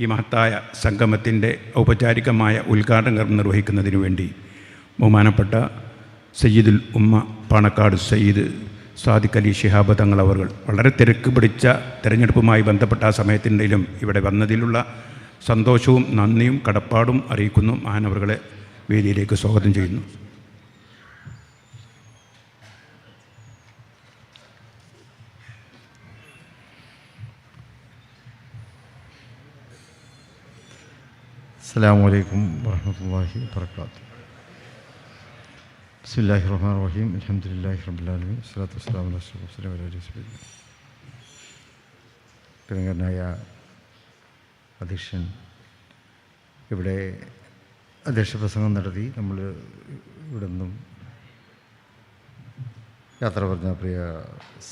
ഈ മഹത്തായ സംഗമത്തിന്റെ ഔപചാരികമായ ഉദ്ഘാടനം നിർവഹിക്കുന്നതിനു വേണ്ടി ബഹുമാനപ്പെട്ട സയ്യിദുൽ ഉമ്മ പാണക്കാട് സയ്യിദ് സാദിഖ് അലി ഷിഹാബ് തങ്ങൾ അവർ വളരെ തിരക്ക് പിടിച്ച തിരഞ്ഞെടുപ്പുമായി ബന്ധപ്പെട്ട ആ സമയത്തിന്റെയിലും ഇവിടെ വന്നതിലുള്ള സന്തോഷവും നന്ദിയും കടപ്പാടും അറിയിക്കുന്നു. മഹാനവറുകളെ വേദിയിലേക്ക് സ്വാഗതം ചെയ്യുന്നു. السلام عليكم ورحمة الله وبركاته بسم الله الرحمن الرحيم الحمد لله رب العالمين والصلاة والسلام على أشرف المرسلين وعلى آله وصحبه أجمعين. പ്രിയങ്കരനായ അധ്യക്ഷൻ ഇവിടെ അധ്യക്ഷ പ്രസംഗം നടത്തി നമ്മൾ ഇവിടെ നിന്നും യാത്ര പറഞ്ഞ പ്രിയ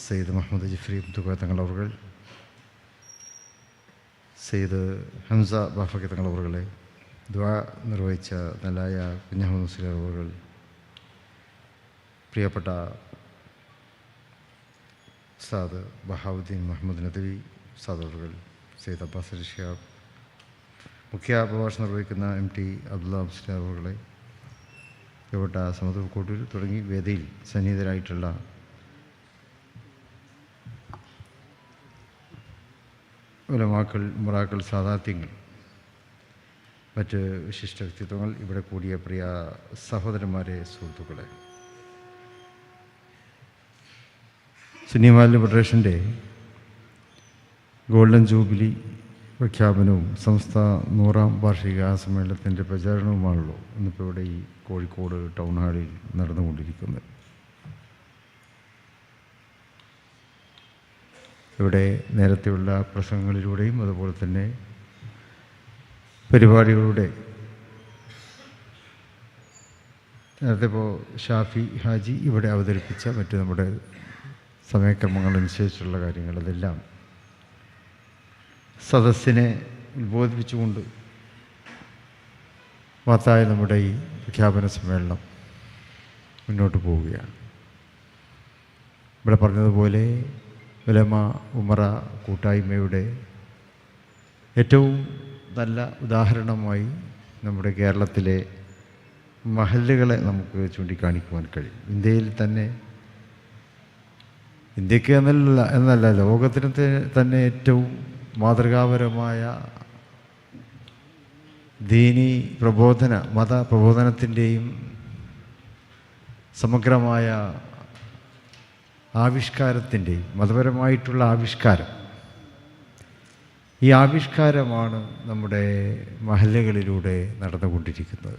സെയ്ദ് മുഹമ്മദ് ജിഫ്രി മുത്തുക്കോയ തങ്ങൾ അവർ സെയ്ദ് ഹംസ ബാഫക്കി തങ്ങൾ അവറുകളെ ദ്വാ നിർവഹിച്ച നല്ലായ കുഞ്ഞഹമ്മദ് മുസ്ലിം അവറുകൾ പ്രിയപ്പെട്ട സാദ് ബഹാവുദ്ദീൻ മുഹമ്മദ് നദവി സാദ് സെയ്ദ് അബ്ബാസ് ഷിയാബ് മുഖ്യ പ്രഭാഷണം നിർവഹിക്കുന്ന എം ടി അബ്ദുള്ള മുസ്ലിം അവറുകളെ പ്രിയപ്പെട്ട സമദ് കോട്ടൂർ തുടങ്ങി വേദിയിൽ സന്നിഹിതരായിട്ടുള്ള ഉലമാക്കൾ മുറാക്കൾ സാധാത്യങ്ങൾ മറ്റ് വിശിഷ്ട വ്യക്തിത്വങ്ങൾ ഇവിടെ കൂടിയ പ്രിയ സഹോദരന്മാരെ സുഹൃത്തുക്കളെ. സുന്നിമാലിന്യ ഫെഡറേഷന്റെ ഗോൾഡൻ ജൂബിലി പ്രഖ്യാപനവും സംസ്ഥ നൂറാം വാർഷിക സമ്മേളനത്തിന്റെ പ്രചാരണവുമാണല്ലോ ഇന്നിപ്പോൾ ഇവിടെ ഈ കോഴിക്കോട് ടൗൺ ഹാളിൽ നടന്നുകൊണ്ടിരിക്കുന്നത്. ഇവിടെ നേരത്തെയുള്ള പ്രസംഗങ്ങളിലൂടെയും അതുപോലെ തന്നെ പരിപാടികളുടെ. നേരത്തെ ഇപ്പോൾ ഷാഫി ഹാജി ഇവിടെ അവതരിപ്പിച്ച മറ്റ് നമ്മുടെ സമയക്രമങ്ങളനുസരിച്ചുള്ള കാര്യങ്ങൾ അതെല്ലാം സദസ്സിനെ ഉത്ബോധിപ്പിച്ചുകൊണ്ട് മഹത്തായ നമ്മുടെ ഈ പ്രഖ്യാപന സമ്മേളനം മുന്നോട്ട് പോവുകയാണ്. ഇവിടെ പറഞ്ഞതുപോലെ ഉലമ ഉമറ കൂട്ടായ്മയുടെ ഏറ്റവും നല്ല ഉദാഹരണമായി നമ്മുടെ കേരളത്തിലെ മഹല്ലുകളെ നമുക്ക് ചൂണ്ടിക്കാണിക്കുവാൻ കഴിയും. ഇന്ത്യയിൽ തന്നെ ഇന്ത്യയ്ക്ക് എന്നല്ല എന്നല്ല ലോകത്തിന് തന്നെ ഏറ്റവും മാതൃകാപരമായ ദീനി പ്രബോധന മത പ്രബോധനത്തിന്റെയും സമഗ്രമായ ആവിഷ്കാരത്തിന്റെയും മതപരമായിട്ടുള്ള ആവിഷ്കാരം ഈ ആവിഷ്കാരമാണ് നമ്മുടെ മഹല്ലകളിലൂടെ നടന്നുകൊണ്ടിരിക്കുന്നത്.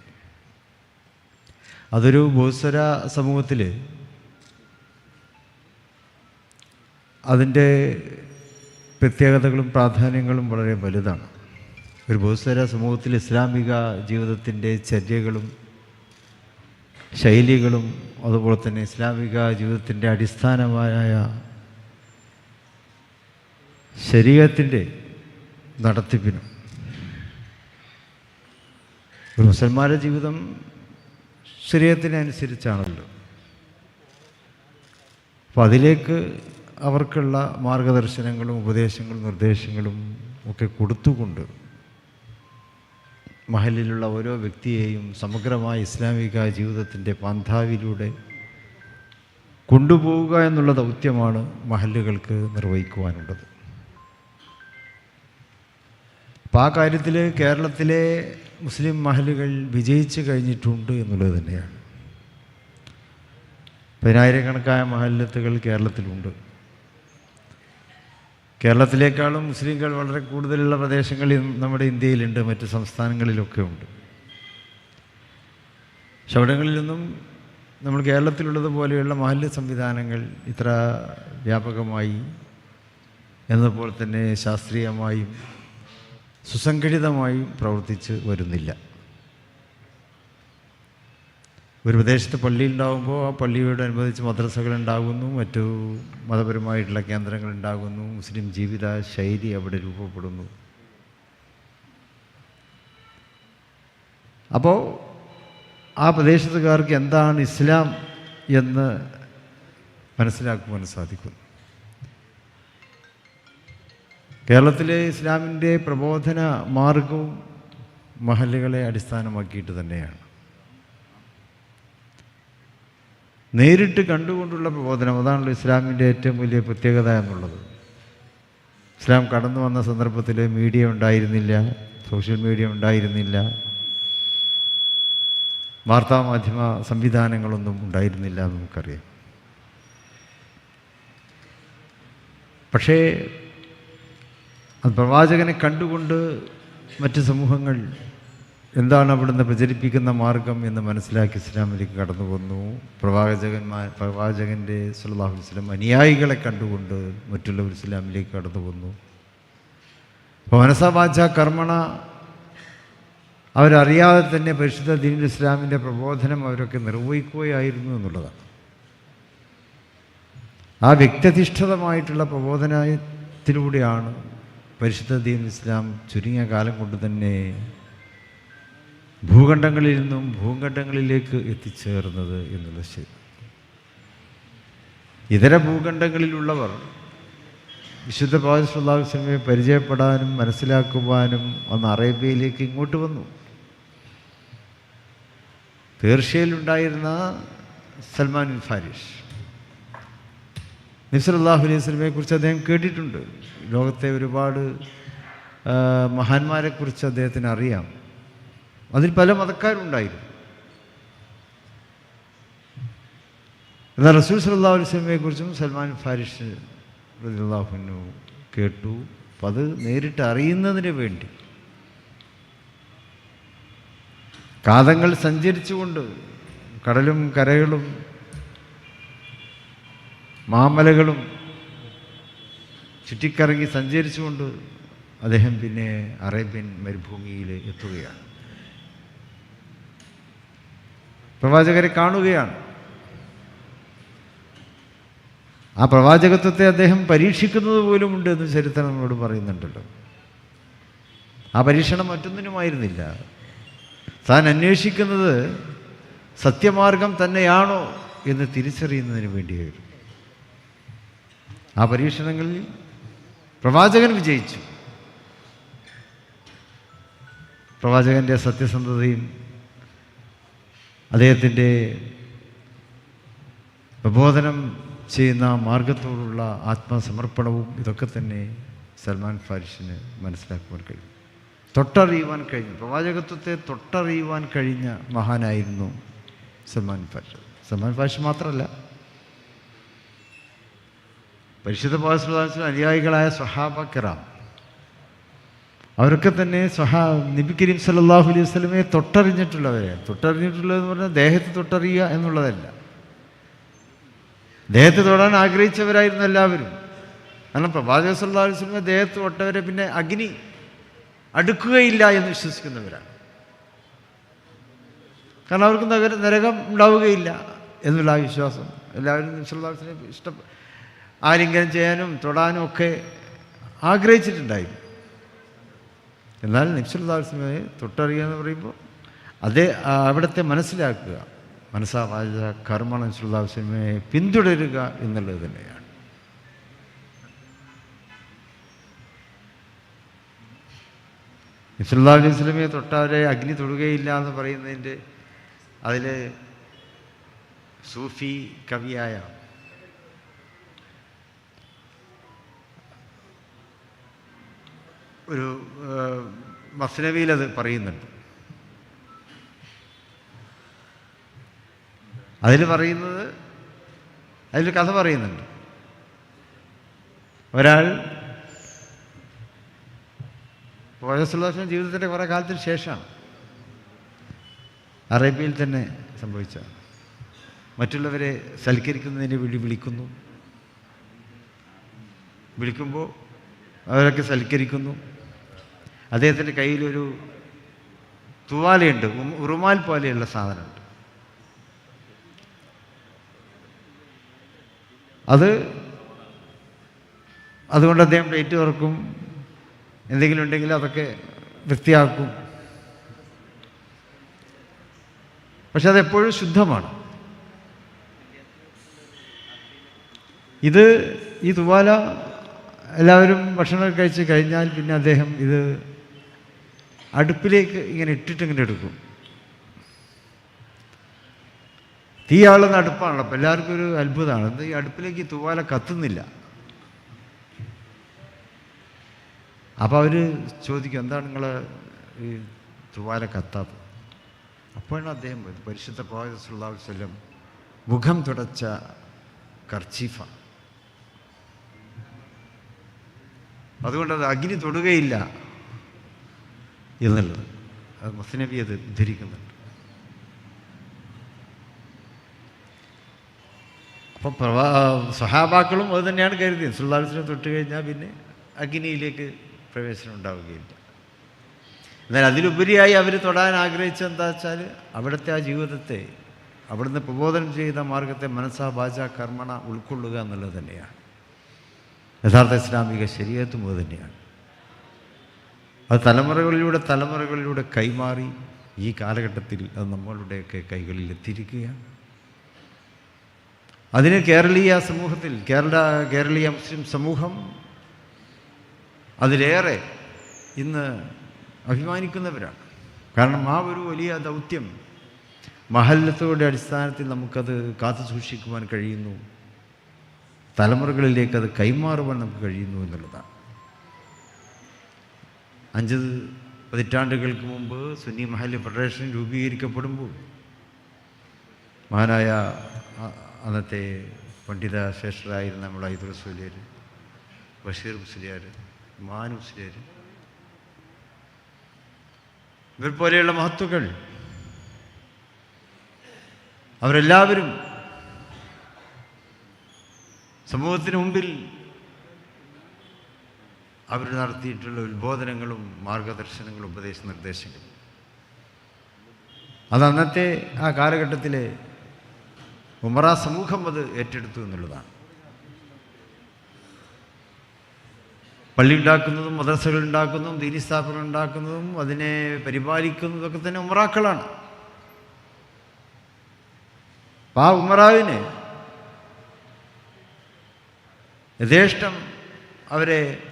അതൊരു ബഹുസ്വര സമൂഹത്തിൽ അതിന്റെ പ്രത്യേകതകളും പ്രാധാന്യങ്ങളും വളരെ വലുതാണ്. ഒരു ബഹുസ്വര സമൂഹത്തിൽ ഇസ്ലാമിക ജീവിതത്തിന്റെ ചര്യകളും ശൈലികളും അതുപോലെ തന്നെ ഇസ്ലാമിക ജീവിതത്തിന്റെ അടിസ്ഥാനമായ ശരീരത്തിന്റെ നടത്തിപ്പിനും. ഒരു മുസൽമാരുടെ ജീവിതം ശരീരത്തിനനുസരിച്ചാണല്ലോ. അപ്പം അതിലേക്ക് അവർക്കുള്ള മാർഗദർശനങ്ങളും ഉപദേശങ്ങളും നിർദ്ദേശങ്ങളും ഒക്കെ കൊടുത്തുകൊണ്ട് മഹലിലുള്ള ഓരോ വ്യക്തിയെയും സമഗ്രമായ ഇസ്ലാമിക ജീവിതത്തിന്റെ പാന്താവിലൂടെ കൊണ്ടുപോവുക എന്നുള്ള ദൗത്യമാണ് മഹലുകൾക്ക് നിർവഹിക്കുവാനുള്ളത്. അപ്പോൾ ആ കാര്യത്തിൽ കേരളത്തിലെ മുസ്ലിം മഹലുകൾ വിജയിച്ചു കഴിഞ്ഞിട്ടുണ്ട് എന്നുള്ളത് തന്നെയാണ്. പതിനായിരക്കണക്കായ മഹല്ലത്തുകൾ കേരളത്തിലുണ്ട്. കേരളത്തിലേക്കാളും മുസ്ലിങ്ങൾ വളരെ കൂടുതലുള്ള പ്രദേശങ്ങളിൽ നമ്മുടെ ഇന്ത്യയിലുണ്ട് മറ്റ് സംസ്ഥാനങ്ങളിലൊക്കെ ഉണ്ട്. പക്ഷെ അവിടങ്ങളിലൊന്നും നമ്മൾ കേരളത്തിലുള്ളതുപോലെയുള്ള മാലിന്യ സംവിധാനങ്ങൾ ഇത്ര വ്യാപകമായി എന്നതുപോലെ തന്നെ ശാസ്ത്രീയമായും സുസംഘടിതമായും പ്രവർത്തിച്ച് വരുന്നില്ല. ഒരു പ്രദേശത്ത് പള്ളി ഉണ്ടാകുമ്പോൾ ആ പള്ളിയോടനുബന്ധിച്ച് മദ്രസകൾ ഉണ്ടാകുന്നു മറ്റു മതപരമായിട്ടുള്ള കേന്ദ്രങ്ങൾ ഉണ്ടാകുന്നു മുസ്ലിം ജീവിത ശൈലി അവിടെ രൂപപ്പെടുന്നു. അപ്പോൾ ആ പ്രദേശത്തുകാർക്ക് എന്താണ് ഇസ്ലാം എന്ന് മനസ്സിലാക്കുവാൻ സാധിക്കുന്നു. കേരളത്തിലെ ഇസ്ലാമിന്റെ പ്രബോധന മാർഗവും മഹല്ലുകളെ അടിസ്ഥാനമാക്കിയിട്ട് തന്നെയാണ്. നേരിട്ട് കണ്ടുകൊണ്ടുള്ള പ്രബോധനം അതാണല്ലോ ഇസ്ലാമിന്റെ ഏറ്റവും വലിയ പ്രത്യേകത എന്നുള്ളത്. ഇസ്ലാം കടന്നു വന്ന സന്ദർഭത്തിൽ മീഡിയ ഉണ്ടായിരുന്നില്ല സോഷ്യൽ മീഡിയ ഉണ്ടായിരുന്നില്ല വാർത്താമാധ്യമ സംവിധാനങ്ങളൊന്നും ഉണ്ടായിരുന്നില്ല നമുക്കറിയാം. പക്ഷേ അത് പ്രവാചകനെ കണ്ടുകൊണ്ട് മറ്റ് സമൂഹങ്ങൾ എന്താണ് അവിടുന്ന് പ്രചരിപ്പിക്കുന്ന മാർഗം എന്ന് മനസ്സിലാക്കി ഇസ്ലാമിലേക്ക് കടന്നു വന്നു. പ്രവാചകന്മാർ പ്രവാചകന്റെ സുല്ലാഹു വസ്ലം അനുയായികളെ കണ്ടുകൊണ്ട് മറ്റുള്ളവർ ഇസ്ലാമിലേക്ക് കടന്നു വന്നു. അപ്പോൾ മനസ്സാവാച കർമ്മണ അവരറിയാതെ തന്നെ പരിശുദ്ധ ദീൻ ഇസ്ലാമിന്റെ പ്രബോധനം അവരൊക്കെ നിർവഹിക്കുകയായിരുന്നു എന്നുള്ളതാണ്. ആ വ്യക്തിധിഷ്ഠിതമായിട്ടുള്ള പ്രബോധനത്തിലൂടെയാണ് പരിശുദ്ധ ദീൻ ഇസ്ലാം ചുരുങ്ങിയ കാലം കൊണ്ട് തന്നെ ഭൂഖണ്ഡങ്ങളിൽ നിന്നും ഭൂഖണ്ഡങ്ങളിലേക്ക് എത്തിച്ചേർന്നത് എന്നുള്ളത് ശരി. ഇതര ഭൂഖണ്ഡങ്ങളിലുള്ളവർ വിശുദ്ധ പാദസ്വല്ലാസ്ലമെ പരിചയപ്പെടാനും മനസ്സിലാക്കുവാനും അന്ന് അറേബ്യയിലേക്ക് ഇങ്ങോട്ട് വന്നു. പേർഷ്യയിലുണ്ടായിരുന്ന സൽമാൻ ഫാരിഷ്. നിസറുല്ലാഹു അലൈഹി സ്വലമയെ കുറിച്ച് അദ്ദേഹം കേട്ടിട്ടുണ്ട്. ലോകത്തെ ഒരുപാട് മഹാന്മാരെക്കുറിച്ച് അദ്ദേഹത്തിന് അറിയാം. അതിൽ പല മതക്കാരുണ്ടായിരുന്നു. എന്നാൽ റസൂൽ സല്ലാ അലൈഹി സ്വലമയെ കുറിച്ചും സൽമാൻ ഫാരിഷ് റസിഹുനു കേട്ടു. അപ്പം അത് നേരിട്ട് അറിയുന്നതിന് വേണ്ടി. കാതങ്ങൾ സഞ്ചരിച്ചുകൊണ്ട് കടലും കരകളും മാമലകളും ചുറ്റിക്കറങ്ങി സഞ്ചരിച്ചുകൊണ്ട് അദ്ദേഹം പിന്നെ അറേബ്യൻ മരുഭൂമിയിൽ എത്തുകയാണ്. പ്രവാചകരെ കാണുകയാണ്. ആ പ്രവാചകത്വത്തെ അദ്ദേഹം പരീക്ഷിക്കുന്നത് പോലുമുണ്ട് എന്ന് ചരിത്രം നമ്മളോട് പറയുന്നുണ്ടല്ലോ. ആ പരീക്ഷണം മറ്റൊന്നിനുമായിരുന്നില്ല. താൻ അന്വേഷിക്കുന്നത് സത്യമാർഗം തന്നെയാണോ എന്ന് തിരിച്ചറിയുന്നതിന് വേണ്ടിയായിരുന്നു. ആ പരീക്ഷണങ്ങളിൽ പ്രവാചകൻ വിജയിച്ചു. പ്രവാചകന്റെ സത്യസന്ധതയും അദ്ദേഹത്തിന്റെ പ്രബോധനം ചെയ്യുന്ന മാർഗത്തോടുള്ള ആത്മസമർപ്പണവും ഇതൊക്കെ തന്നെ സൽമാൻ ഫാരിഷിന് മനസ്സിലാക്കുവാൻ കഴിയും. തൊട്ടറിയുവാൻ കഴിഞ്ഞു. പ്രവാചകത്വത്തെ തൊട്ടറിയുവാൻ കഴിഞ്ഞ മഹാനായിരുന്നു സൽമാൻ ഫാരിഷ്. സൽമാൻ ഫാരിഷ് മാത്രമല്ല പരിശുദ്ധ പാസ്ലാസിന് അനുയായികളായ സഹാബ കിറാം അവരൊക്കെ തന്നെ സഹാ നബി കരീം സല്ലല്ലാഹു അലൈഹി വസ്ലമെ തൊട്ടറിഞ്ഞിട്ടുള്ളവരെ. തൊട്ടറിഞ്ഞിട്ടുള്ളതെന്ന് പറഞ്ഞാൽ ദേഹത്ത് തൊട്ടറിയുക എന്നുള്ളതല്ല. ദേഹത്ത് തൊടാൻ ആഗ്രഹിച്ചവരായിരുന്നു എല്ലാവരും. കാരണം പ്രവാചക സല്ലല്ലാഹു അലൈഹി സ്വലമെ ദേഹത്ത് തൊട്ടവരെ പിന്നെ അഗ്നി അടുക്കുകയില്ല എന്ന് വിശ്വസിക്കുന്നവരാണ്. കാരണം അവർക്ക് നരകം ഉണ്ടാവുകയില്ല എന്നുള്ള ആ വിശ്വാസം എല്ലാവരും നിശ്ചലാസിനെ ഇഷ്ട ആലിംഗനം ചെയ്യാനും തൊടാനും ഒക്കെ ആഗ്രഹിച്ചിട്ടുണ്ടായിരുന്നു. എന്നാൽ നിശ്ചലാസിനെ തൊട്ടറിയുക എന്ന് പറയുമ്പോൾ അതേ അവിടുത്തെ മനസ്സിലാക്കുക. മനസ്സാ വാച കർമ്മ നിശ്ചലാസിനെ പിന്തുടരുക എന്നുള്ളത് തന്നെയാണ്. നിസ്ലാ അലൈഹി സ്വലമിയെ തൊട്ടവരെ അഗ്നി തൊടുകയില്ല എന്ന് പറയുന്നതിന്റെ അതിൽ സൂഫി കവിയായ ഒരു മസ്നവിയിൽ അത് പറയുന്നുണ്ട്. അതിൽ പറയുന്നത് അതിൽ കഥ പറയുന്നുണ്ട്. ഒരാൾ പോയസുല്ലാസിന്റെ ജീവിതത്തിന്റെ കുറേ കാലത്തിന് ശേഷമാണ് അറേബ്യയിൽ തന്നെ സംഭവിച്ച മറ്റുള്ളവരെ സൽക്കരിക്കുന്നതിന് വേണ്ടി വിളിക്കുന്നു. വിളിക്കുമ്പോൾ അവരൊക്കെ സൽക്കരിക്കുന്നു. അദ്ദേഹത്തിന്റെ കയ്യിലൊരു തുവാലയുണ്ട്. ഉറുമാൽ പോലെയുള്ള സാധനമുണ്ട് അത് അതുകൊണ്ട് അദ്ദേഹം പ്ലേറ്റ് തുറക്കും. എന്തെങ്കിലും ഉണ്ടെങ്കിൽ അതൊക്കെ വൃത്തിയാക്കും. പക്ഷെ അതെപ്പോഴും ശുദ്ധമാണ്. ഇത് ഈ തുവാല എല്ലാവരും ഭക്ഷണം കഴിച്ച് കഴിഞ്ഞാൽ പിന്നെ അദ്ദേഹം ഇത് അടുപ്പിലേക്ക് ഇങ്ങനെ ഇട്ടിട്ട് ഇങ്ങനെ എടുക്കും. തീയാളുന്ന അടുപ്പാണല്ലോ അപ്പോൾ എല്ലാവർക്കും ഒരു അത്ഭുതമാണ്. എന്താ ഈ അടുപ്പിലേക്ക് തൂവാല കത്തുന്നില്ല. അപ്പോൾ അവർ ചോദിക്കും എന്താണ് നിങ്ങൾ ഈ തൂവാല കത്താത്തത്? അപ്പോഴാണ് അദ്ദേഹം പരിശുദ്ധ പ്രവാചക വസല്ലം മുഖം തുടച്ച കർച്ചീഫ അതുകൊണ്ട് അത് അഗ്നി തൊടുകയില്ല എന്നുള്ളത്. അത് മുസ്നബി അത് ഉദ്ധരിക്കുന്നുണ്ട് അപ്പം പ്രവാ സഹാബാക്കളും അത് തന്നെയാണ് കരുതിയത്. സുല്ലാസിനെ തൊട്ട് കഴിഞ്ഞാൽ പിന്നെ അഗ്നിയിലേക്ക് പ്രവേശനം ഉണ്ടാവുകയില്ല. എന്നാൽ അതിലുപരിയായി അവർ തൊടാൻ ആഗ്രഹിച്ച എന്താ വെച്ചാൽ അവിടുത്തെ ആ ജീവിതത്തെ അവിടുന്ന് പ്രബോധനം ചെയ്ത മാർഗത്തെ മനസ്സാ വാച കർമ്മണ ഉൾക്കൊള്ളുക എന്നുള്ളത് തന്നെയാണ്. യഥാർത്ഥ ഇസ്ലാമിക ശരീരത്തും അത് തന്നെയാണ്. അത് തലമുറകളിലൂടെ തലമുറകളിലൂടെ കൈമാറി ഈ കാലഘട്ടത്തിൽ അത് നമ്മളുടെയൊക്കെ കൈകളിൽ എത്തിയിരിക്കുകയാണ്. അതിന് കേരളീയ സമൂഹത്തിൽ കേരള കേരളീയ മുസ്ലിം സമൂഹം അതിലേറെ ഇന്ന് അഭിമാനിക്കുന്നവരാണ്. കാരണം ആ ഒരു വലിയ ദൗത്യം മഹല്ലത്തോടെ അടിസ്ഥാനത്തിൽ നമുക്കത് കാത്തു സൂക്ഷിക്കുവാൻ കഴിയുന്നു. തലമുറകളിലേക്ക് അത് കൈമാറുവാൻ നമുക്ക് കഴിയുന്നു എന്നുള്ളതാണ്. അഞ്ച് പതിറ്റാണ്ടുകൾക്ക് മുമ്പ് സുന്നി മഹല്ലി ഫെഡറേഷൻ രൂപീകരിക്കപ്പെടുമ്പോൾ മഹാനായ അന്നത്തെ പണ്ഡിത ശ്രേഷ്ഠരായിരുന്ന നമ്മൾ ഐദുൽ സുലിയർ ബഷീർ മുസ്ലിയാർ മാൻ മുസ്ലിയാർ ഇവർ പോലെയുള്ള മഹത്വങ്ങൾ അവരെല്ലാവരും സമൂഹത്തിന് മുമ്പിൽ അവർ നടത്തിയിട്ടുള്ള ഉത്ബോധനങ്ങളും മാർഗദർശനങ്ങളും ഉപദേശ നിർദ്ദേശങ്ങളും അത് അന്നത്തെ ആ കാലഘട്ടത്തിലെ ഉമറ സമൂഹം അത് ഏറ്റെടുത്തു എന്നുള്ളതാണ്. പള്ളി ഉണ്ടാക്കുന്നതും മദ്രസകൾ ഉണ്ടാക്കുന്നതും ദീനി ഉണ്ടാക്കുന്നതും അതിനെ പരിപാലിക്കുന്നതൊക്കെ തന്നെ ഉമറാക്കളാണ്. ആ ഉമറാവിന് യഥേഷ്ടം അവരെ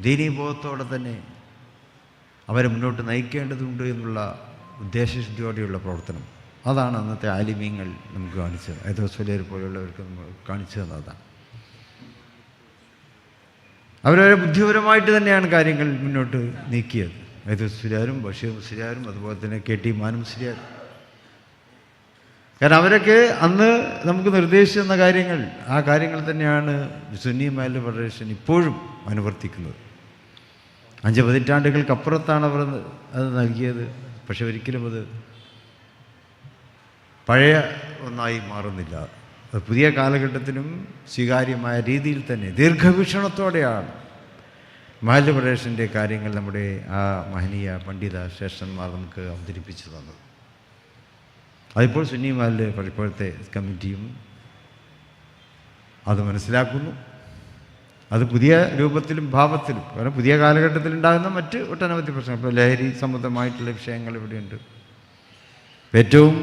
ദീനീബോധത്തോടെ തന്നെ അവരെ മുന്നോട്ട് നയിക്കേണ്ടതുണ്ട് എന്നുള്ള ഉദ്ദേശശുദ്ധിയോടെയുള്ള പ്രവർത്തനം. അതാണ് അന്നത്തെ ആലിമ്യങ്ങൾ നമുക്ക് കാണിച്ചത്. ഐതോസ്വലിയർ പോലെയുള്ളവർക്ക് നമ്മൾ കാണിച്ചു തന്നതാണ്. അവരവരെ ബുദ്ധിപരമായിട്ട് തന്നെയാണ് കാര്യങ്ങൾ മുന്നോട്ട് നീക്കിയത്. ഐതോസ്വലിയാരും ബഷീർ മുസ്ലിയാരും അതുപോലെ തന്നെ കെ ടി മാനും മുസ്ലിയാരും കാരണം അവരൊക്കെ അന്ന് നമുക്ക് നിർദ്ദേശിച്ചു തന്ന കാര്യങ്ങൾ ആ കാര്യങ്ങൾ തന്നെയാണ് സുന്നി മാലി ഫെഡറേഷൻ ഇപ്പോഴും അനുവർത്തിക്കുന്നത്. അഞ്ച് പതിറ്റാണ്ടുകൾക്കപ്പുറത്താണ് അവർ അത് നൽകിയത്. പക്ഷെ ഒരിക്കലും അത് പഴയ ഒന്നായി മാറുന്നില്ല. അത് പുതിയ കാലഘട്ടത്തിനും സ്വീകാര്യമായ രീതിയിൽ തന്നെ ദീർഘവീക്ഷണത്തോടെയാണ് മാലി ഫെഡറേഷന്റെ കാര്യങ്ങൾ നമ്മുടെ ആ മഹനീയ പണ്ഡിത ശ്രേഷ്ഠന്മാർ നമുക്ക് അവതരിപ്പിച്ചു തന്നത്. അതിപ്പോൾ സുന്നി മാലിന്റെ ഇപ്പോഴത്തെ കമ്മിറ്റിയും അത് മനസ്സിലാക്കുന്നു. അത് പുതിയ രൂപത്തിലും ഭാവത്തിലും കാരണം പുതിയ കാലഘട്ടത്തിൽ ഉണ്ടാകുന്ന മറ്റ് ഒട്ടനവധി പ്രശ്നങ്ങൾ. ഇപ്പോൾ ലഹരി സംബന്ധമായിട്ടുള്ള വിഷയങ്ങൾ ഇവിടെയുണ്ട്. ഏറ്റവും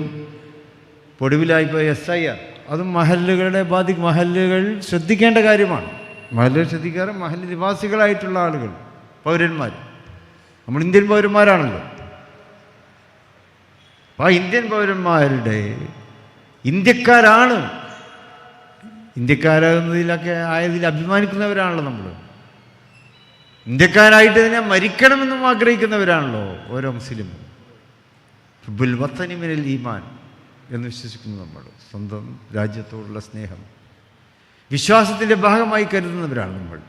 പൊടുവിലായിപ്പോയ എസ് ഐ ആർ അതും മഹല്ലുകളെ ബാധി മഹല്ലുകൾ ശ്രദ്ധിക്കേണ്ട കാര്യമാണ്. മഹല്ലുകൾ ശ്രദ്ധിക്കാറ് മഹല്ല് നിവാസികളായിട്ടുള്ള ആളുകൾ പൗരന്മാർ നമ്മൾ ഇന്ത്യൻ പൗരന്മാരാണല്ലോ. ആ ഇന്ത്യൻ പൗരന്മാരുടെ ഇന്ത്യക്കാരാണ്. ഇന്ത്യക്കാരാകുന്നതിലൊക്കെ ആയതിൽ അഭിമാനിക്കുന്നവരാണല്ലോ നമ്മൾ ഇന്ത്യക്കാരായിട്ട് തന്നെ മരിക്കണമെന്നും ആഗ്രഹിക്കുന്നവരാണല്ലോ ഓരോ മുസ്ലിമും. വത്തനിമിനൽ ഈമാൻ എന്ന് വിശ്വസിക്കുന്നു നമ്മൾ സ്വന്തം രാജ്യത്തോടുള്ള സ്നേഹം. വിശ്വാസത്തിന്റെ ഭാഗമായി കരുതുന്നവരാണ് നമ്മൾ.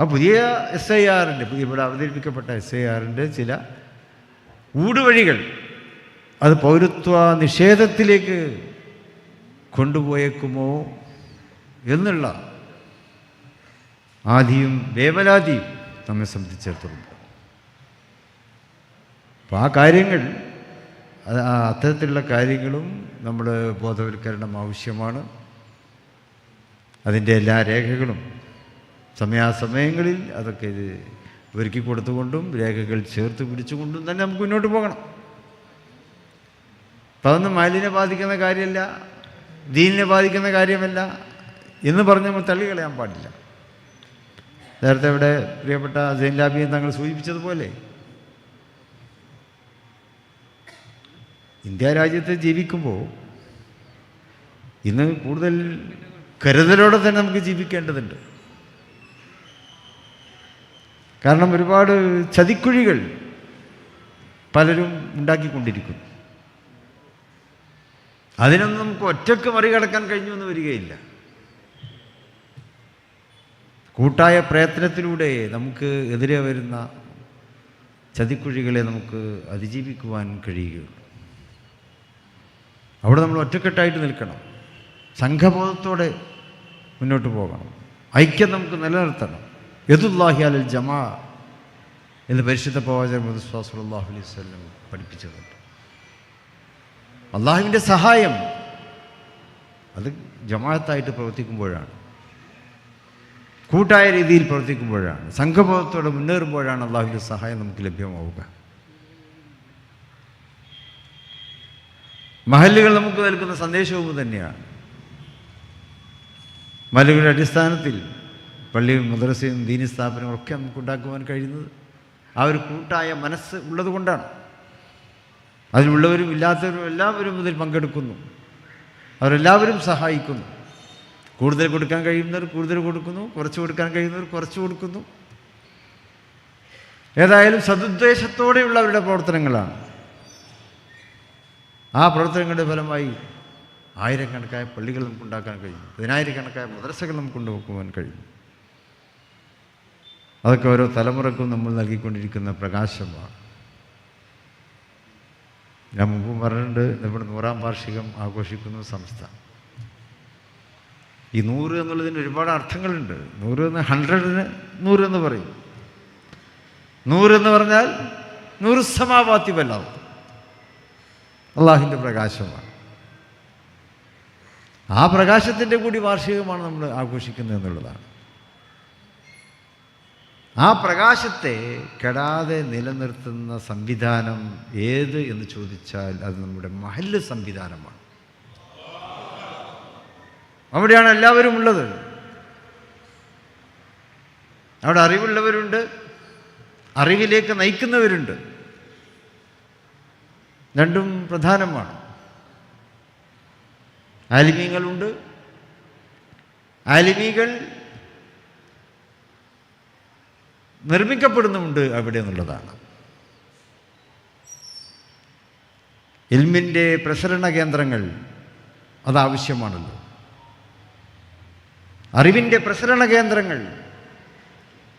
ആ പുതിയ എസ് ഐ ആറിന്റെ ഇവിടെ അവതരിപ്പിക്കപ്പെട്ട എസ് ഐ ആറിന്റെ ചില ഊടുവഴികൾ. അത് പൗരത്വ നിഷേധത്തിലേക്ക് കൊണ്ടുപോയേക്കുമോ എന്നുള്ള ആദിയും വേവലാതിയും നമ്മെ സംബന്ധിച്ചിടത്തോളം. അപ്പോൾ ആ കാര്യങ്ങൾ അത്തരത്തിലുള്ള കാര്യങ്ങളും നമ്മൾ ബോധവൽക്കരണം ആവശ്യമാണ്. അതിന്റെ എല്ലാ രേഖകളും സമയാസമയങ്ങളിൽ അതൊക്കെ ഇത് ഒരുക്കി കൊടുത്തുകൊണ്ടും രേഖകൾ ചേർത്ത് പിടിച്ചുകൊണ്ടും തന്നെ നമുക്ക് മുന്നോട്ട് പോകണം. അപ്പം അതൊന്നും മാലിനെ ബാധിക്കുന്ന കാര്യമല്ല ദീനിനെ ബാധിക്കുന്ന കാര്യമല്ല എന്ന് പറഞ്ഞ് നമ്മൾ തള്ളികളയാൻ പാടില്ല. നേരത്തെ ഇവിടെ പ്രിയപ്പെട്ട ജൈൻലാബിയും തങ്ങൾ സൂചിപ്പിച്ചതുപോലെ ഇന്ത്യ രാജ്യത്ത് ജീവിക്കുമ്പോൾ ഇന്ന് കൂടുതൽ കരുതലോടെ തന്നെ നമുക്ക് ജീവിക്കേണ്ടതുണ്ട്. കാരണം ഒരുപാട് ചതിക്കുഴികൾ പലരും ഉണ്ടാക്കിക്കൊണ്ടിരിക്കുന്നു. അതിനൊന്നും നമുക്ക് ഒറ്റയ്ക്ക് മറികടക്കാൻ കഴിഞ്ഞു എന്ന് വരികയില്ല. കൂട്ടായ പ്രയത്നത്തിലൂടെ നമുക്ക് എതിരെ വരുന്ന ചതിക്കുഴികളെ നമുക്ക് അതിജീവിക്കുവാൻ കഴിയുകയുള്ളൂ. അവിടെ നമ്മൾ ഒറ്റക്കെട്ടായിട്ട് നിൽക്കണം. സംഘബോധത്തോടെ മുന്നോട്ട് പോകണം. ഐക്യം നമുക്ക് നിലനിർത്തണം. യദുല്ലാഹി അലൽ ജമാ എന്ന് പരിശുദ്ധ പ്രവാചകൻ അള്ളാഹു അലൈഹി വസല്ലം പഠിപ്പിച്ചതുണ്ട്. അള്ളാഹുവിന്റെ സഹായം അത് ജമാഅത്തായിട്ട് പ്രവർത്തിക്കുമ്പോഴാണ്. കൂട്ടായ രീതിയിൽ പ്രവർത്തിക്കുമ്പോഴാണ്. സംഘബോധത്തോടെ മുന്നേറുമ്പോഴാണ് അള്ളാഹുവിന്റെ സഹായം നമുക്ക് ലഭ്യമാവുക. മഹല്ലുകൾ നമുക്ക് നൽകുന്ന സന്ദേശവും തന്നെയാണ് മലുകളുടെ അടിസ്ഥാനത്തിൽ പള്ളിയും മദ്രസയും ദീനി സ്ഥാപനങ്ങളൊക്കെ നമുക്ക് ഉണ്ടാക്കുവാൻ കഴിയുന്നത് ആ ഒരു കൂട്ടായ മനസ്സ് ഉള്ളതുകൊണ്ടാണ് അതിലുള്ളവരും ഇല്ലാത്തവരും എല്ലാവരും ഇതിൽ പങ്കെടുക്കുന്നു. അവരെല്ലാവരും സഹായിക്കുന്നു. കൂടുതൽ കൊടുക്കാൻ കഴിയുന്നവർ കൂടുതൽ കൊടുക്കുന്നു കുറച്ച് കൊടുക്കാൻ കഴിയുന്നവർ കുറച്ച് കൊടുക്കുന്നു. ഏതായാലും സതുദ്ദേശത്തോടെയുള്ള അവരുടെ പ്രവർത്തനങ്ങളാണ്. ആ പ്രവർത്തനങ്ങളുടെ ഫലമായി ആയിരക്കണക്കായ പള്ളികൾ നമുക്ക് ഉണ്ടാക്കാൻ കഴിയും പതിനായിരക്കണക്കായ മദ്രസകൾ നമുക്ക് കൊണ്ടുപോകുവാൻ കഴിയും അതൊക്കെ ഓരോ തലമുറക്കും നമ്മൾ നൽകിക്കൊണ്ടിരിക്കുന്ന പ്രകാശമാണ്. ഞാൻ മുമ്പ് പറഞ്ഞിട്ടുണ്ട് നമ്മുടെ നൂറാം വാർഷികം ആഘോഷിക്കുന്ന സംസ്ഥ ഈ നൂറ് എന്നുള്ളതിന് ഒരുപാട് അർത്ഥങ്ങളുണ്ട്. നൂറ് എന്ന് ഹൺഡ്രഡിന് നൂറ് എന്ന് പറയും. നൂറ് എന്ന് പറഞ്ഞാൽ നൂറ് സമാവാത്തി വല്ലാവും അള്ളാഹിന്റെ പ്രകാശമാണ്. ആ പ്രകാശത്തിന്റെ കൂടി വാർഷികമാണ് നമ്മൾ ആഘോഷിക്കുന്നത് എന്നുള്ളതാണ്. ആ പ്രകാശത്തെ കെടാതെ നിലനിർത്തുന്ന സംവിധാനം ഏത് എന്ന് ചോദിച്ചാൽ അത് നമ്മുടെ മഹല്ല് സംവിധാനമാണ്. അവിടെയാണ് എല്ലാവരും ഉള്ളത്. അവിടെ അറിവുള്ളവരുണ്ട് അറിവിലേക്ക് നയിക്കുന്നവരുണ്ട്. രണ്ടും പ്രധാനമാണ്. ആലിമീങ്ങളുണ്ട്. ആലിമീകൾ നിർമ്മിക്കപ്പെടുന്നുമുണ്ട് അവിടെ എന്നുള്ളതാണ്. ഇൽമിന്റെ പ്രസരണ കേന്ദ്രങ്ങൾ അതാവശ്യമാണല്ലോ. അറിവിന്റെ പ്രസരണ കേന്ദ്രങ്ങൾ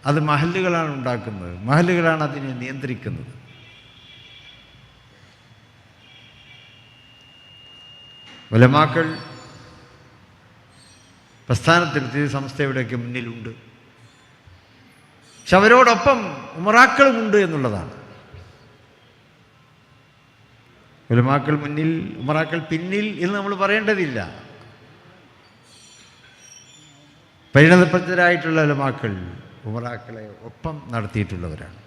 അത് മഹലുകളാണ് ഉണ്ടാക്കുന്നത്. മഹലുകളാണ് അതിനെ നിയന്ത്രിക്കുന്നത്. വലമാക്കൾ പ്രസ്ഥാനത്തിരുത്തിയ സംസ്ഥയുടെയൊക്കെ മുന്നിലുണ്ട്. പക്ഷെ അവരോടൊപ്പം ഉമറാക്കളുമുണ്ട് എന്നുള്ളതാണ്. ഉലമാക്കൾ മുന്നിൽ ഉമറാക്കൾ പിന്നിൽ എന്ന് നമ്മൾ പറയേണ്ടതില്ല. പരിണതപ്രദ്ധരായിട്ടുള്ള ഉലമാക്കൾ ഉമറാക്കളെ ഒപ്പം നടത്തിയിട്ടുള്ളവരാണ്.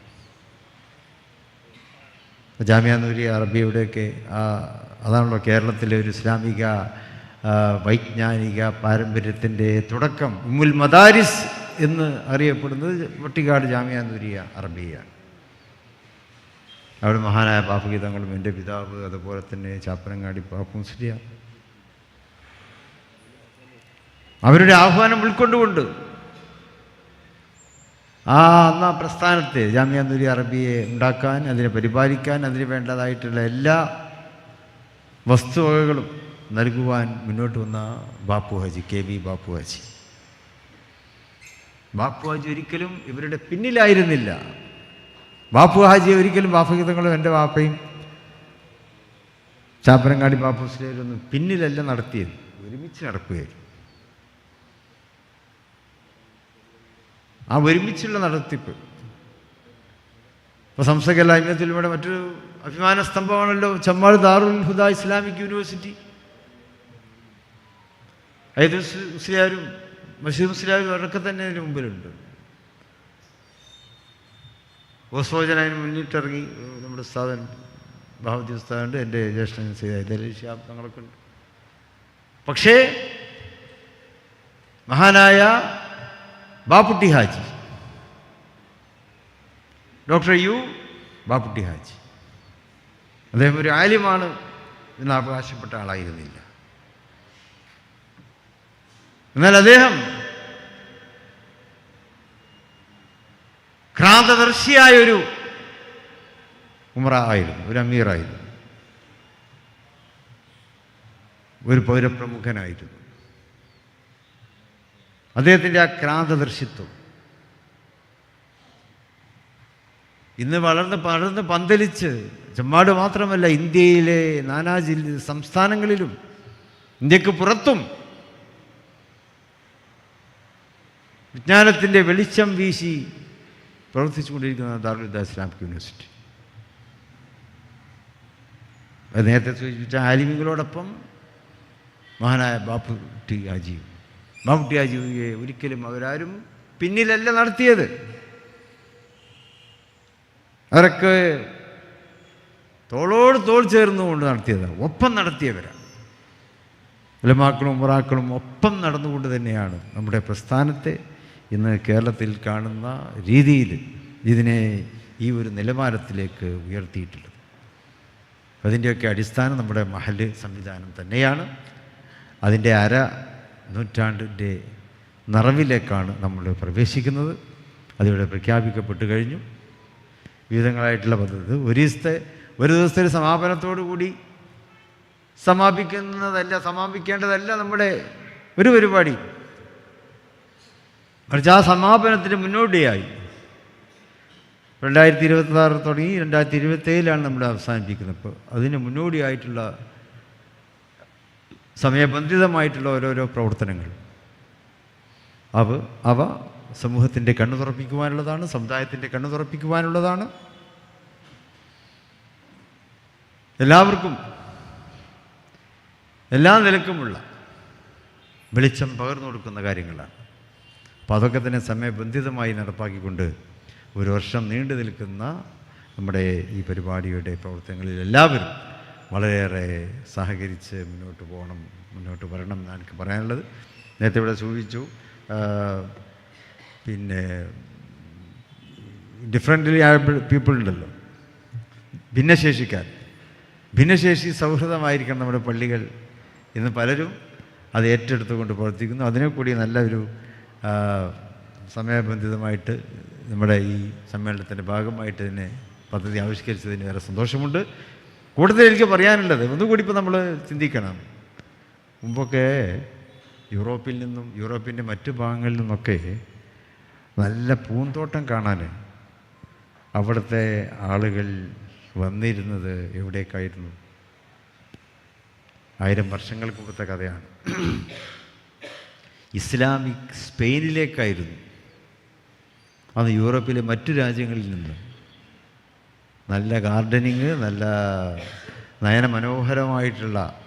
ജാമ്യാനൂരി അറബിയുടെയൊക്കെ അതാണല്ലോ കേരളത്തിലെ ഒരു ഇസ്ലാമിക വൈജ്ഞാനിക പാരമ്പര്യത്തിന്റെ തുടക്കം. ഉമ്മുൽ മദാരിസ് എന്ന് അറിയപ്പെടുന്നത് വട്ടിക്കാട് ജാമ്യ നൂരിയ അറബിയാണ് അവിടെ മഹാനായ പാപ്പഗീതങ്ങളും എന്റെ പിതാവ് അതുപോലെ തന്നെ ചാപ്പനങ്ങാടി പാപ്പും പാപ്പുംശ്രിയ അവരുടെ ആഹ്വാനം ഉൾക്കൊണ്ടുകൊണ്ട് ആ അന്ന് ആ പ്രസ്ഥാനത്തെ ജാമ്യ നൂരി അറബിയെ ഉണ്ടാക്കാൻ അതിനെ പരിപാലിക്കാൻ അതിന് വേണ്ടതായിട്ടുള്ള എല്ലാ വസ്തുവകകളും നൽകുവാൻ മുന്നോട്ട് വന്ന ബാപ്പു ഹാജി കെ വി ബാപ്പു ഹാജി ബാപ്പു ഹാജി ഒരിക്കലും ഇവരുടെ പിന്നിലായിരുന്നില്ല. ബാപ്പു ഹാജി ഒരിക്കലും ബാപ്പഗീതങ്ങളും എന്റെ വാപ്പയും ചാപ്പനങ്ങാടി ബാപ്പു ശ്രീയൊന്നും പിന്നിലല്ല നടത്തിയത്. ഒരുമിച്ച് നടക്കുകയായിരുന്നു. ആ ഒരുമിച്ചുള്ള നടത്തിപ്പ്. ഇപ്പോൾ സംസകലായ്മത്തിലൂടെ മറ്റൊരു അഭിമാന സ്തംഭമാണല്ലോ ചമ്മാൾ ദാറുൽ ഹുദ ഇസ്ലാമിക് യൂണിവേഴ്സിറ്റി. അതായത് മുസ്ലിയാരും ബഷീർ മുസ്ലിയാരും അവരൊക്കെ തന്നെ അതിന് മുമ്പിലുണ്ട്. ഓസ്ഫോജനായി മുന്നിട്ടിറങ്ങി നമ്മുടെ ഉസ്താദൻ ബാഹുദ്ദീൻ ഉസ്താദുണ്ട് എന്റെ ജ്യേഷ്ഠൻ ഷിയാബ് തങ്ങളൊക്കെ ഉണ്ട്. പക്ഷേ മഹാനായ ബാപ്പുട്ടി ഹാജി ഡോക്ടർ യു ബാപ്പുട്ടി ഹാജി. അദ്ദേഹം ഒരു ആലിമാണ് എന്ന് അവകാശപ്പെട്ട ആളായിരുന്നില്ല. എന്നാൽ അദ്ദേഹം ക്രാന്തദർശിയായ ഒരു ഉമറ ആയിരുന്നു ഒരു അമീറായിരുന്നു. ഒരു പൗരപ്രമുഖനായിരുന്നു. അദ്ദേഹത്തിന്റെ ആ ക്രാന്തദർശിത്വം ഇന്ന് വളർന്ന് വളർന്ന് പന്തലിച്ച് ചെമ്മാട് മാത്രമല്ല ഇന്ത്യയിലെ നാനാ ജില്ല സംസ്ഥാനങ്ങളിലും ഇന്ത്യയ്ക്ക് പുറത്തും വിജ്ഞാനത്തിന്റെ വെളിച്ചം വീശി പ്രവർത്തിച്ചുകൊണ്ടിരിക്കുന്ന ദാറുൽ ഇസ്ലാമിക് യൂണിവേഴ്സിറ്റി. നേരത്തെ സൂചിപ്പിച്ച ആലിമികളോടൊപ്പം മഹാനായ ബാപ്പു ടി ഹാജിയും ബാപ്പു ടി ഒരിക്കലും അവരാരും പിന്നിലല്ല നടത്തിയത്. അവരൊക്കെ തോളോട് തോൾ ചേർന്നുകൊണ്ട് നടത്തിയതാണ് ഒപ്പം നടത്തിയവരാണ് ഉലമാക്കളും ഉറാക്കളും ഒപ്പം നടന്നുകൊണ്ട് തന്നെയാണ് നമ്മുടെ പ്രസ്ഥാനത്തെ ഇന്ന് കേരളത്തിൽ കാണുന്ന രീതിയിൽ ഇതിനെ ഈ ഒരു നിലവാരത്തിലേക്ക് ഉയർത്തിയിട്ടുള്ളത് അതിന്റെയൊക്കെ അടിസ്ഥാനം നമ്മുടെ മഹൽ സംവിധാനം തന്നെയാണ്. അതിന്റെ അര നൂറ്റാണ്ടിന്റെ നിറവിലേക്കാണ് നമ്മൾ പ്രവേശിക്കുന്നത്. അതിവിടെ പ്രഖ്യാപിക്കപ്പെട്ട് കഴിഞ്ഞു. വിവിധങ്ങളായിട്ടുള്ള പദ്ധതി ഒരു ദിവസത്തെ ഒരു ദിവസത്തെ ഒരു സമാപനത്തോടു കൂടി സമാപിക്കുന്നതല്ല സമാപിക്കേണ്ടതല്ല നമ്മുടെ ഒരു പരിപാടി. മറിച്ച് ആ സമാപനത്തിന് മുന്നോടിയായി. രണ്ടായിരത്തി ഇരുപത്തി ആറ് തുടങ്ങി രണ്ടായിരത്തി ഇരുപത്തേഴിലാണ് നമ്മൾ അവസാനിപ്പിക്കുന്നത്. ഇപ്പോൾ അതിന് മുന്നോടിയായിട്ടുള്ള സമയബന്ധിതമായിട്ടുള്ള ഓരോരോ പ്രവർത്തനങ്ങൾ. അവ അവ സമൂഹത്തിന്റെ കണ്ണു തുറപ്പിക്കുവാനുള്ളതാണ് സമുദായത്തിന്റെ കണ്ണു തുറപ്പിക്കുവാനുള്ളതാണ്. എല്ലാവർക്കും എല്ലാ നിലക്കുമുള്ള വെളിച്ചം പകർന്നു കൊടുക്കുന്ന കാര്യങ്ങളാണ്. അപ്പോൾ അതൊക്കെ തന്നെ സമയബന്ധിതമായി നടപ്പാക്കിക്കൊണ്ട് ഒരു വർഷം നീണ്ടു നിൽക്കുന്ന നമ്മുടെ ഈ പരിപാടിയുടെ പ്രവർത്തനങ്ങളിൽ എല്ലാവരും വളരെയേറെ സഹകരിച്ച് മുന്നോട്ട് പോകണം മുന്നോട്ട് വരണം എന്നാണ് എനിക്ക് പറയാനുള്ളത്. നേരത്തെ ഇവിടെ സൂചിച്ചു പിന്നെ ഡിഫറെന്റ്ലി പീപ്പിൾ ഉണ്ടല്ലോ. ഭിന്നശേഷിക്കാർ. ഭിന്നശേഷി സൗഹൃദമായിരിക്കണം നമ്മുടെ പള്ളികൾ ഇന്ന് പലരും അത് ഏറ്റെടുത്തുകൊണ്ട് പ്രവർത്തിക്കുന്നു. അതിനെ കൂടി നല്ലൊരു സമയബന്ധിതമായിട്ട് നമ്മുടെ ഈ സമ്മേളനത്തിന്റെ ഭാഗമായിട്ട് ഇതിനെ പദ്ധതി ആവിഷ്കരിച്ചതിന് വേറെ സന്തോഷമുണ്ട്. കൂടുതൽ എനിക്ക് പറയാനുള്ളത് ഒന്നുകൂടി ഇപ്പോൾ നമ്മൾ ചിന്തിക്കണം. മുമ്പൊക്കെ യൂറോപ്പിൽ നിന്നും യൂറോപ്പിന്റെ മറ്റു ഭാഗങ്ങളിൽ നിന്നൊക്കെ നല്ല പൂന്തോട്ടം കാണാൻ അവിടുത്തെ ആളുകൾ വന്നിരുന്നത് എവിടേക്കായിരുന്നു? ആയിരം വർഷങ്ങൾക്ക് മുമ്പത്തെ കഥയാണ്. ഇസ്ലാമിക് സ്പെയിനിലേക്കായിരുന്നു. അത് യൂറോപ്പിലെ മറ്റു രാജ്യങ്ങളിൽ നിന്ന്. നല്ല ഗാർഡനിങ് നല്ല നയനമനോഹരമായിട്ടുള്ള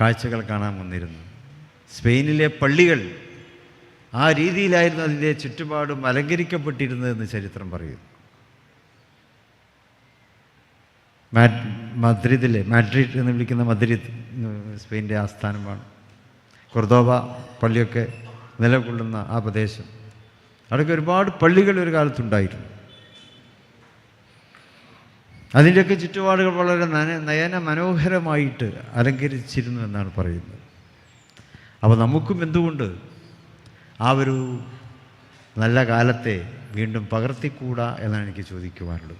കാഴ്ചകൾ കാണാൻ വന്നിരുന്നു. സ്പെയിനിലെ പള്ളികൾ ആ രീതിയിലായിരുന്നു അതിന്റെ ചുറ്റുപാടും അലങ്കരിക്കപ്പെട്ടിരുന്നതെന്ന് ചരിത്രം പറയുന്നു. മാഡ് മദ്രിദിലെ മാഡ്രിഡ് എന്ന് വിളിക്കുന്ന മദ്രിദ് സ്പെയിന്റെ ആസ്ഥാനമാണ്. കൊർദോബ പള്ളിയൊക്കെ നിലകൊള്ളുന്ന ആ പ്രദേശം. അവിടെയൊക്കെ ഒരുപാട് പള്ളികൾ ഒരു കാലത്തുണ്ടായിരുന്നു. അതിന്റെയൊക്കെ ചുറ്റുപാടുകൾ വളരെ നന നയന മനോഹരമായിട്ട് അലങ്കരിച്ചിരുന്നു എന്നാണ് പറയുന്നത്. അപ്പോൾ നമുക്കും എന്തുകൊണ്ട് ആ ഒരു നല്ല കാലത്തെ വീണ്ടും പകർത്തിക്കൂടാ എന്നാണ് എനിക്ക് ചോദിക്കുവാനുള്ളത്.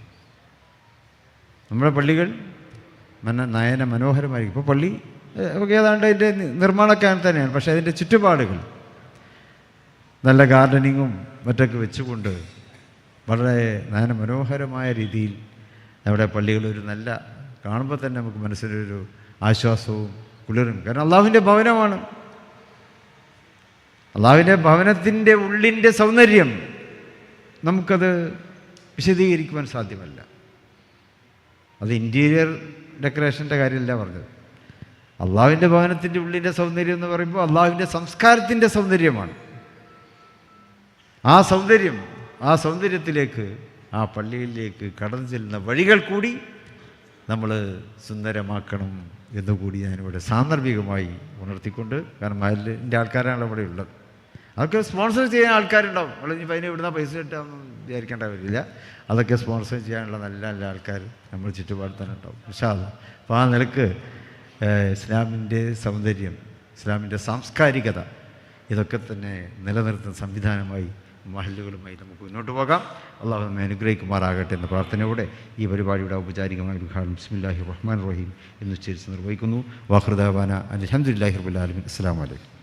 നമ്മുടെ പള്ളികൾ മന നയന മനോഹരമായിരിക്കും. ഇപ്പോൾ പള്ളി ഒക്കെ ഏതാണ്ട് അതിന്റെ നിർമ്മാണമൊക്കെ അങ്ങനെ തന്നെയാണ്. പക്ഷേ അതിന്റെ ചുറ്റുപാടുകൾ നല്ല ഗാർഡനിങ്ങും മറ്റൊക്കെ വെച്ചുകൊണ്ട് വളരെ നയന മനോഹരമായ രീതിയിൽ നമ്മുടെ പള്ളികൾ ഒരു നല്ല കാണുമ്പോൾ തന്നെ നമുക്ക് മനസ്സിലൊരു ആശ്വാസവും കുളിരും കാരണം അള്ളാഹുവിന്റെ ഭവനമാണ്. അള്ളാഹുവിന്റെ ഭവനത്തിന്റെ ഉള്ളിന്റെ സൗന്ദര്യം നമുക്കത് വിശദീകരിക്കുവാൻ സാധ്യമല്ല. അത് ഇന്റീരിയർ ഡെക്കറേഷന്റെ കാര്യമല്ല പറഞ്ഞത്. അള്ളാഹുവിന്റെ ഭവനത്തിന്റെ ഉള്ളിന്റെ സൗന്ദര്യം എന്ന് പറയുമ്പോൾ അള്ളാഹുവിന്റെ സംസ്കാരത്തിന്റെ സൗന്ദര്യമാണ്. ആ സൗന്ദര്യം ആ സൗന്ദര്യത്തിലേക്ക് ആ പള്ളിയിലേക്ക് കടന്നു ചെല്ലുന്ന വഴികൾ കൂടി നമ്മൾ സുന്ദരമാക്കണം എന്നുകൂടി ഞാനിവിടെ സാന്ദർഭികമായി ഉണർത്തിക്കൊണ്ട് കാരണം മഹലിന്റെ ആൾക്കാരാണ് ഇവിടെ ഉള്ളത്. അതൊക്കെ സ്പോൺസർ ചെയ്യാൻ ആൾക്കാരുണ്ടാവും. അവിടെ ഇനി അതിന് ഇവിടുന്ന് പൈസ കിട്ടാമെന്ന് വിചാരിക്കേണ്ട വരില്ല അതൊക്കെ സ്പോൺസർ ചെയ്യാനുള്ള നല്ല നല്ല ആൾക്കാർ നമ്മൾ ചുറ്റുപാട് തന്നെ ഉണ്ടാവും. വിശാല അപ്പോൾ ആ നിലയ്ക്ക് ഇസ്ലാമിന്റെ സൗന്ദര്യം ഇസ്ലാമിന്റെ സാംസ്കാരികത ഇതൊക്കെ തന്നെ നിലനിർത്തുന്ന സംവിധാനമായി മഹലുകളുമായി നമുക്ക് മുന്നോട്ട് പോകാം. അള്ളാഹു നമ്മെ അനുഗ്രഹിക്കുമാറാകട്ടെ എന്ന പ്രാർത്ഥനയോടെ ഈ പരിപാടിയുടെ ഔപചാരികമായ ഉദ്ഘാടനം ബിസ്മില്ലാഹി റഹ്മാൻ റഹീം എന്ന് ഉച്ചരിച്ച് നിർവഹിക്കുന്നു. വാഹൃദാബാന അലഹമുല്ലാഹി അസ്സാം വലൈക്കും